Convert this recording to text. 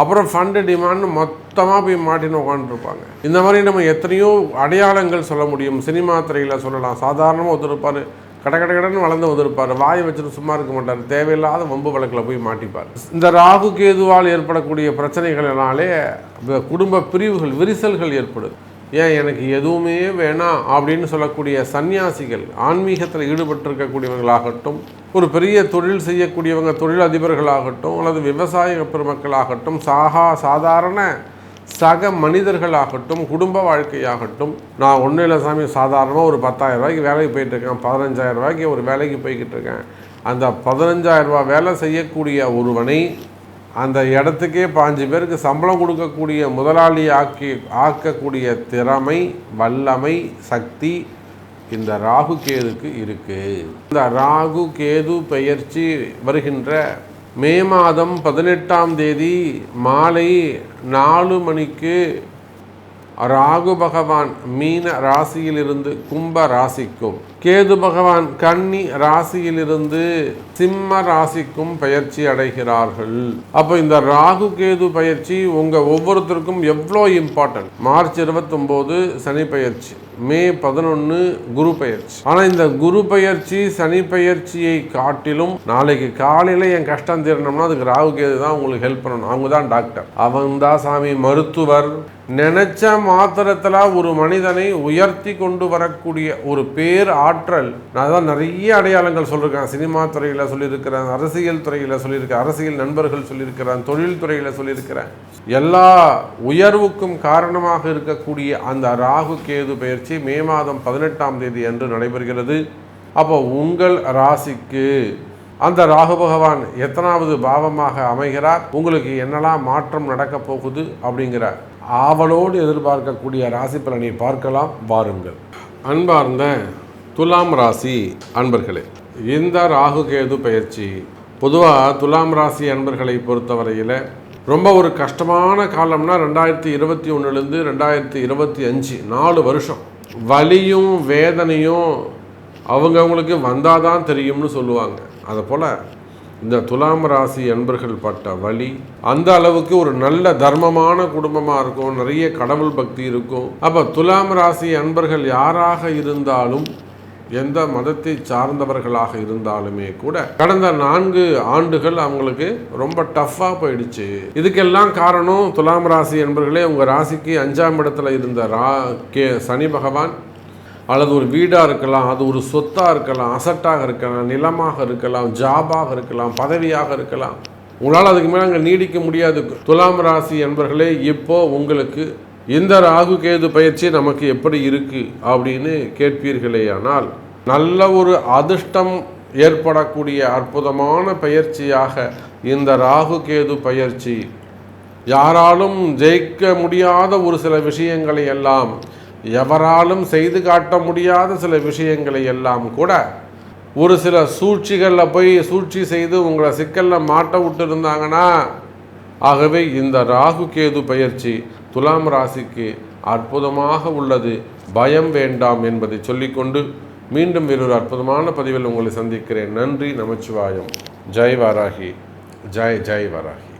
அப்புறம் ஃபண்டு டிமாண்ட்னு மொத்தமாக போய் மாட்டின்னு உட்காந்துருப்பாங்க இந்த மாதிரி நம்ம எத்தனையோ அடையாளங்கள் சொல்ல முடியும். சினிமா துறையில் சொல்லலாம். சாதாரணமாக ஒத்துருப்பார் கட கட கடன்னு வளர்ந்து வந்திருப்பார். வாயை வச்சுட்டு சும்மா இருக்க மாட்டார். தேவையில்லாத வம்பு வழக்கில் போய் மாட்டிப்பார். இந்த ராகு கேதுவால் ஏற்படக்கூடிய பிரச்சனைகளினாலே இந்த குடும்ப பிரிவுகள் விரிசல்கள் ஏற்படுது. ஏன் எனக்கு எதுவுமே வேணாம் அப்படின்னு சொல்லக்கூடிய சன்னியாசிகள் ஆன்மீகத்தில் ஈடுபட்டிருக்கக்கூடியவர்களாகட்டும் ஒரு பெரிய தொழில் செய்யக்கூடியவங்க தொழில் அதிபர்களாகட்டும் அல்லது விவசாய பெருமக்களாகட்டும் சாகா சாதாரண சக மனிதர்களாகட்டும் குடும்ப வாழ்க்கையாகட்டும் நான் ஒன்றும் இல்லை சாமி சாதாரணமாக ஒரு பத்தாயிரம் ரூபாய்க்கு வேலைக்கு போயிட்டு இருக்கேன் பதினஞ்சாயிரம் ரூபாய்க்கு ஒரு வேலைக்கு போய்கிட்டு இருக்கேன். அந்த பதினஞ்சாயிரம் ரூபா வேலை செய்யக்கூடிய ஒருவனை அந்த இடத்துக்கே பாஞ்சு பேருக்கு சம்பளம் கொடுக்கக்கூடிய முதலாளி ஆக்கி ஆக்கக்கூடிய திறமை வல்லமை சக்தி இந்த ராகு கேதுக்கு இருக்குது இந்த ராகு கேது பெயர்ச்சி வருகின்ற மே மாதம் பதினெட்டாம் தேதி மாலை நாலு மணிக்கு ராகு பகவான் மீன ராசியிலிருந்து கும்ப ராசிக்கும். கேது பகவான் கன்னி ராசியிலிருந்து சிம்ம ராசிக்கும் பயிற்சி அடைகிறார்கள். அப்போ இந்த ராகு கேது பயிற்சி உங்க ஒவ்வொருத்தருக்கும் எவ்வளோ இம்பார்ட்டன்ட்? மார்ச் இருபத்தொம்போது சனி பயிற்சி. மே பதினொன்று குரு பயிற்சி ஆனால் இந்த குரு பயிற்சி சனி பயிற்சியை காட்டிலும் நாளைக்கு காலையில் என் கஷ்டம் தீரணும்னா அதுக்கு ராகு கேது தான் உங்களுக்கு ஹெல்ப் பண்ணணும். அவங்க தான் டாக்டர் அவன் தான் சாமி மருத்துவர். நினைச்ச மாத்திரத்தில் ஒரு மனிதனை உயர்த்தி கொண்டு வரக்கூடிய ஒரு பேர் ஆற்றல். நான் தான் நிறைய அடையாளங்கள் சொல்லியிருக்கேன் சினிமா துறையில் சொல்லியிருக்கிறேன் அரசியல் துறையில் சொல்லியிருக்கேன் அரசியல் நண்பர்கள் சொல்லியிருக்கிறேன் தொழில் துறையில் சொல்லியிருக்கிறேன். எல்லா உயர்வுக்கும் காரணமாக இருக்கக்கூடிய அந்த ராகு கேது பயிற்சி மே மாதம் பதினெட்டாம் தேதி அன்று நடைபெறுகிறது. அப்போ உங்கள் ராசிக்கு அந்த ராகு பகவான் எத்தனாவது பாவமாக அமைகிறார்? உங்களுக்கு என்னெல்லாம் மாற்றம் நடக்கப் போகுது? அப்படிங்கிற ஆவலோடு எதிர்பார்க்கக்கூடிய ராசி பலனை பார்க்கலாம். வாருங்கள். அன்பார்ந்த துலாம் ராசி அன்பர்களே இந்த ராகு கேது பயிற்சி பொதுவாக துலாம் ராசி அன்பர்களை பொறுத்தவரையில் ரொம்ப ஒரு கஷ்டமான காலம்னா ரெண்டாயிரத்தி இருபத்தி ஒன்றுலேருந்து ரெண்டாயிரத்தி இருபத்தி அஞ்சு நாலு வருஷம். வலியும் வேதனையும் அவங்கவுங்களுக்கு வந்தால் தான் தெரியும்னு சொல்லுவாங்க. அதை போல் இந்த துலாம் ராசி அன்பர்கள் பட்ட வழி அந்த அளவுக்கு ஒரு நல்ல தர்மமான குடும்பமாக இருக்கும். நிறைய கடவுள் பக்தி இருக்கும். அப்போ துலாம் ராசி அன்பர்கள் யாராக இருந்தாலும் எந்த மதத்தை சார்ந்தவர்களாக இருந்தாலுமே கூட கடந்த நான்கு ஆண்டுகள் அவங்களுக்கு ரொம்ப டஃப்பாக போயிடுச்சு. இதுக்கெல்லாம் காரணம் துலாம் ராசி என்பர்களே உங்கள் ராசிக்கு அஞ்சாம் இடத்துல இருந்த ரா கே சனி பகவான். அல்லது ஒரு வீடாக இருக்கலாம் அது ஒரு சொத்தாக இருக்கலாம் அசட்டாக இருக்கலாம் நிலமாக இருக்கலாம் ஜாபாக இருக்கலாம் பதவியாக இருக்கலாம். உங்களால் அதுக்கு மேலே அங்கே நீடிக்க முடியாது. துலாம் ராசி என்பர்களே இப்போ உங்களுக்கு இந்த ராகு கேது பயிற்சி நமக்கு எப்படி இருக்கு அப்படின்னு கேட்பீர்களேயானால் நல்ல ஒரு அதிர்ஷ்டம் ஏற்படக்கூடிய அற்புதமான பயிற்சியாக இந்த ராகு கேது பயிற்சி. யாராலும் ஜெயிக்க முடியாத ஒரு சில விஷயங்களை எல்லாம் எவராலும் செய்து காட்ட முடியாத சில விஷயங்களை எல்லாம் கூட ஒரு சில சூழ்ச்சிகளில் போய் சூழ்ச்சி செய்து உங்களை சிக்கலில் மாட்ட விட்டு இருந்தாங்கன்னா ஆகவே இந்த ராகு கேது பயிற்சி துலாம் ராசிக்கு அற்புதமாக உள்ளது. பயம் வேண்டாம் என்பதை சொல்லிக்கொண்டு மீண்டும் வேறொரு அற்புதமான பதிவில் உங்களை சந்திக்கிறேன். நன்றி நமச்சிவாயம். ஜெய் வாராகி. ஜெய் ஜெய் வாராகி.